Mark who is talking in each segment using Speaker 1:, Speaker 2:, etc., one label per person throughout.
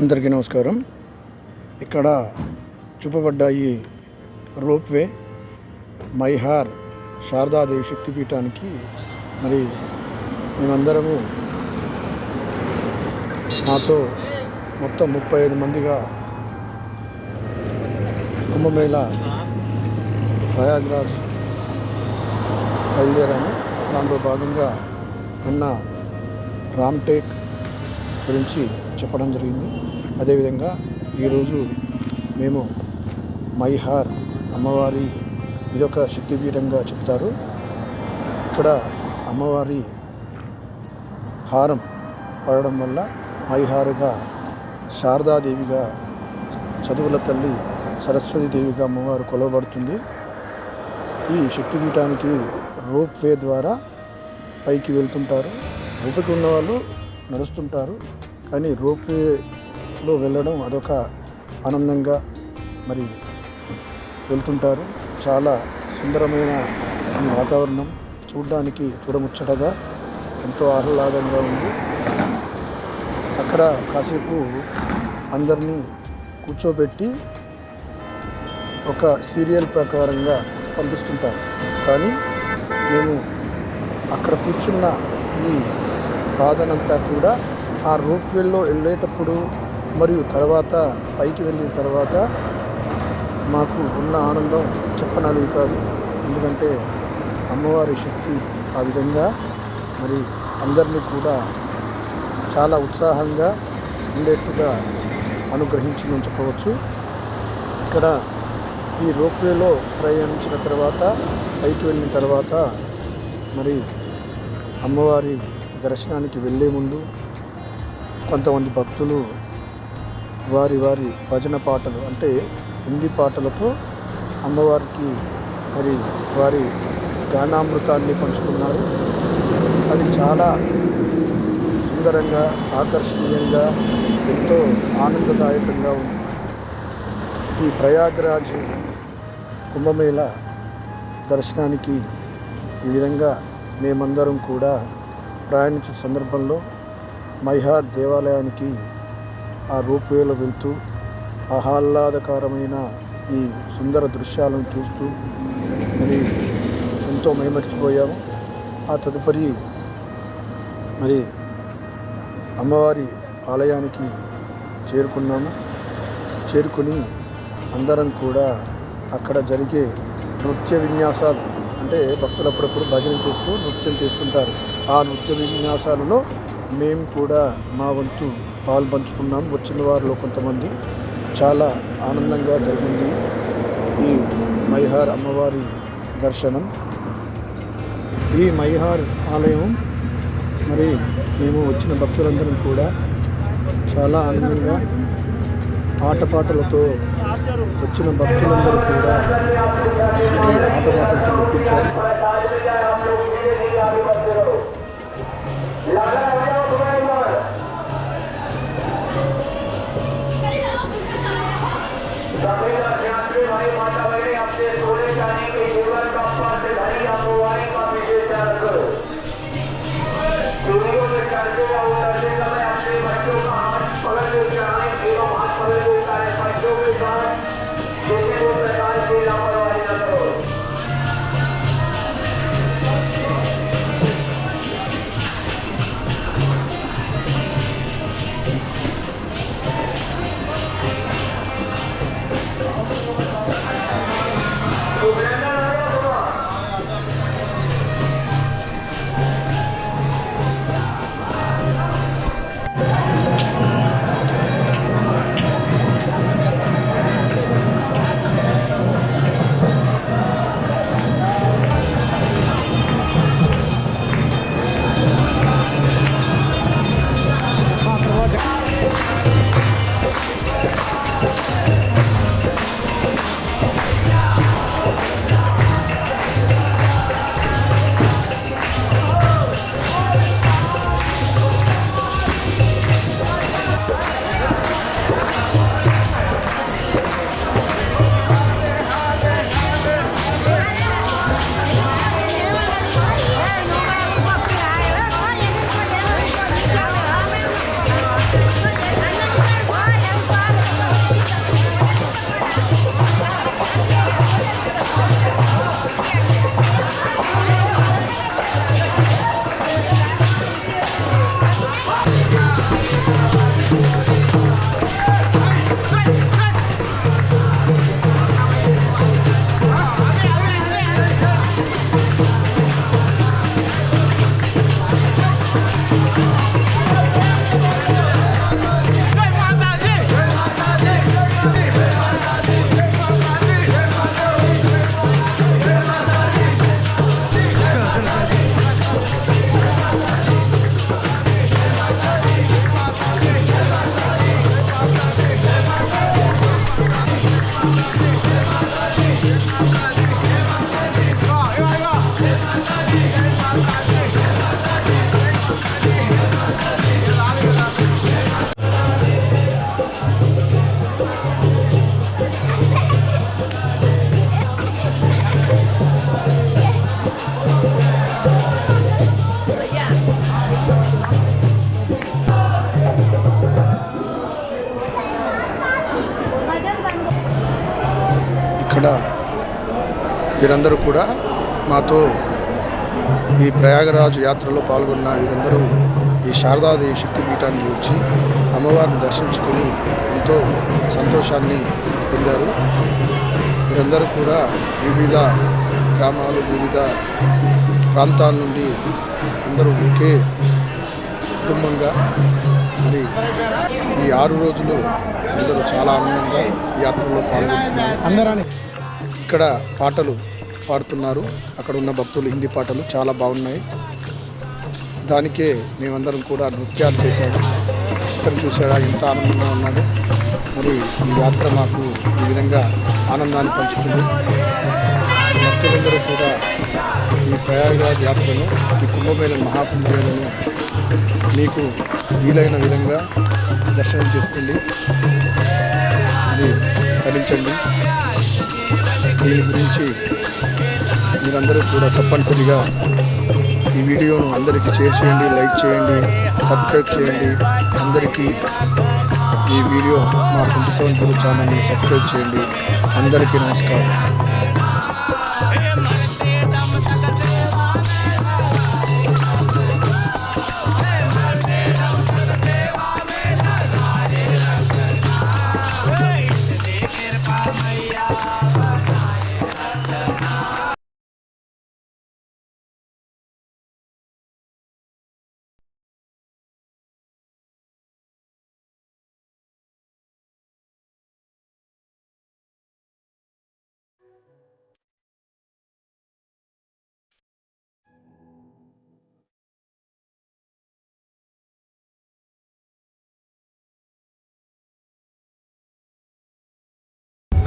Speaker 1: అందరికీ నమస్కారం. ఇక్కడ చూపబడ్డ ఈ రోప్వే మైహార్ శారదాదేవి శక్తిపీఠానికి మరి మేమందరము మాతో మొత్తం ముప్పై ఐదు మందిగా కుంభమేళ ప్రయాగ్రాజ్ బయలుదేరాము. దాంట్లో భాగంగా నిన్న రామ్టేక్ గురించి చెప్పడం జరిగింది. అదేవిధంగా ఈరోజు మేము మైహార్ అమ్మవారి ఇదొక శక్తిపీఠంగా చెప్తారు. ఇక్కడ అమ్మవారి హారం పడడం వల్ల మైహారుగా శారదాదేవిగా చదువుల తల్లి సరస్వతి దేవిగా అమ్మవారు కొలవబడుతుంది. ఈ శక్తిపీఠానికి రోప్ వే ద్వారా పైకి వెళ్తుంటారు. ఓపిక ఉన్నవాళ్ళు నడుస్తుంటారు. కానీ రోప్ వేలో వెళ్ళడం అదొక ఆనందంగా మరి వెళ్తుంటారు. చాలా సుందరమైన ఈ వాతావరణం చూడడానికి చూడముచ్చటగా ఎంతో ఆహ్లాదంగా ఉంది. అక్కడ కాసేపు అందరినీ కూర్చోబెట్టి ఒక సీరియల్ ప్రకారంగా పంపిస్తుంటారు. కానీ మేము అక్కడ కూర్చున్న ఈ బాధనంతా కూడా ఆ రోప్వేల్లో వెళ్ళేటప్పుడు మరియు తర్వాత పైకి వెళ్ళిన తర్వాత మాకు ఉన్న ఆనందం చెప్పనలివి కాదు. ఎందుకంటే అమ్మవారి శక్తి ఆ విధంగా మరి అందరినీ కూడా చాలా ఉత్సాహంగా ఉండేట్టుగా అనుగ్రహించిందని చెప్పవచ్చు. ఇక్కడ ఈ రోప్వేలో ప్రయాణించిన తర్వాత పైకి వెళ్ళిన తర్వాత మరి అమ్మవారి దర్శనానికి వెళ్ళే ముందు కొంతమంది భక్తులు వారి వారి భజన పాటలు అంటే హిందీ పాటలతో అమ్మవారికి మరి వారి గానామృతాన్ని పంచుకున్నారు. అది చాలా సుందరంగా ఆకర్షణీయంగా ఎంతో ఆనందదాయకంగా ఉంది. ఈ ప్రయాగరాజ్ కుంభమేళ దర్శనానికి ఈ విధంగా మేమందరం కూడా ప్రయాణించిన సందర్భంలో మైహార్ దేవాలయానికి ఆ రోప్వేలో వెళ్తూ ఆహ్లాదకరమైన ఈ సుందర దృశ్యాలను చూస్తూ మరి ఎంతో మైమర్చిపోయాము. ఆ తదుపరి మరి అమ్మవారి ఆలయానికి చేరుకున్నాము. చేరుకుని అందరం కూడా అక్కడ జరిగే నృత్య విన్యాసాలు అంటే భక్తులు అప్పుడప్పుడు భజన చేస్తూ నృత్యం చేస్తుంటారు. ఆ నృత్య విన్యాసాలలో మేము కూడా మా వంతు పాలు పంచుకున్నాం. వచ్చిన వారిలో కొంతమంది చాలా ఆనందంగా జరిగింది. ఈ మైహార్ అమ్మవారి దర్శనం. ఈ మైహార్ ఆలయం మరి మేము వచ్చిన భక్తులందరం కూడా చాలా ఆనందంగా ఆటపాటలతో వచ్చిన భక్తులందరూ కూడా ఈ ఆటపాటలతో మెప్పించారు संवेदनशील भाई माता వీరందరూ కూడా మాతో ఈ ప్రయాగరాజు యాత్రలో పాల్గొన్న వీరందరూ ఈ శారదాదేవి శక్తిపీఠానికి వచ్చి అమ్మవారిని దర్శించుకుని ఎంతో సంతోషాన్ని పొందారు. వీరందరూ కూడా వివిధ గ్రామాలు వివిధ ప్రాంతాల నుండి అందరూ ఒకే కుటుంబంగా మరి ఈ ఆరు రోజులు అందరూ చాలా ఆనందంగా యాత్రలో పాల్గొంటున్నారు ఇక్కడ పాటలు పాడుతున్నారు. అక్కడ ఉన్న భక్తులు హిందీ పాటలు చాలా బాగున్నాయి. దానికే మేమందరం కూడా నృత్యాలు చేశాము. ఇక్కడ చూసారా ఎంత ఆనందంగా ఉన్నాడు. మరి ఈ యాత్ర మాకు ఈ విధంగా ఆనందాన్ని పంచుతుంది. భక్తులందరూ కూడా ఈ ప్రయాగరాజ్ యాత్రను ఈ కుంభమేళ మహాకుంభమేళను మీకు వీలైన విధంగా దర్శనం చేసుకోండి. ఇది తరించండి. దీని గురించి మీరందరూ కూడా తప్పనిసరిగా ఈ వీడియోను అందరికీ షేర్ చేయండి లైక్ చేయండి సబ్స్క్రైబ్ చేయండి. అందరికీ ఈ వీడియో మా ట్వంటీ సెవెన్ తెలుగు ఛానల్ని సబ్స్క్రైబ్ చేయండి. అందరికీ నమస్కారం.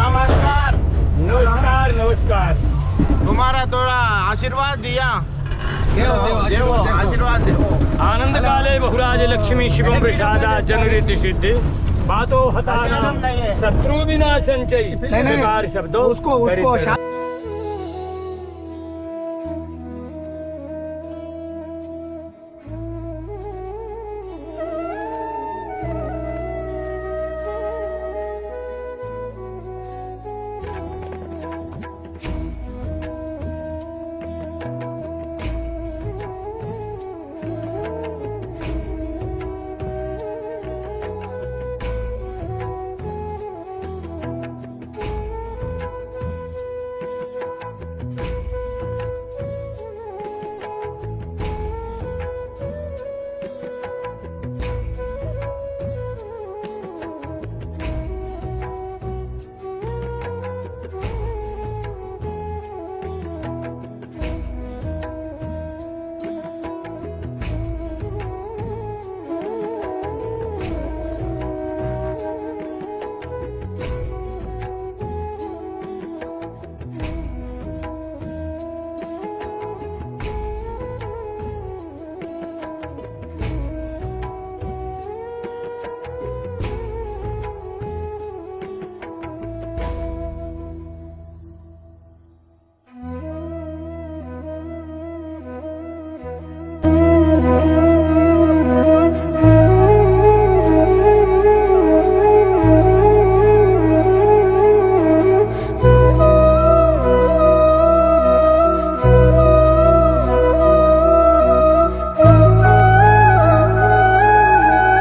Speaker 2: नमस्कार।
Speaker 3: नमस्कार नमस्कार।
Speaker 2: तुम्हारा थोड़ा आशीर्वाद दिया। आशीर्वाद
Speaker 3: आनंद काले बहुराज लक्ष्मी शिवम प्रसादा जनरित सिद्धि। बातों हताना शत्रु विनाशन चाहिए शब्दों
Speaker 4: उसको उसको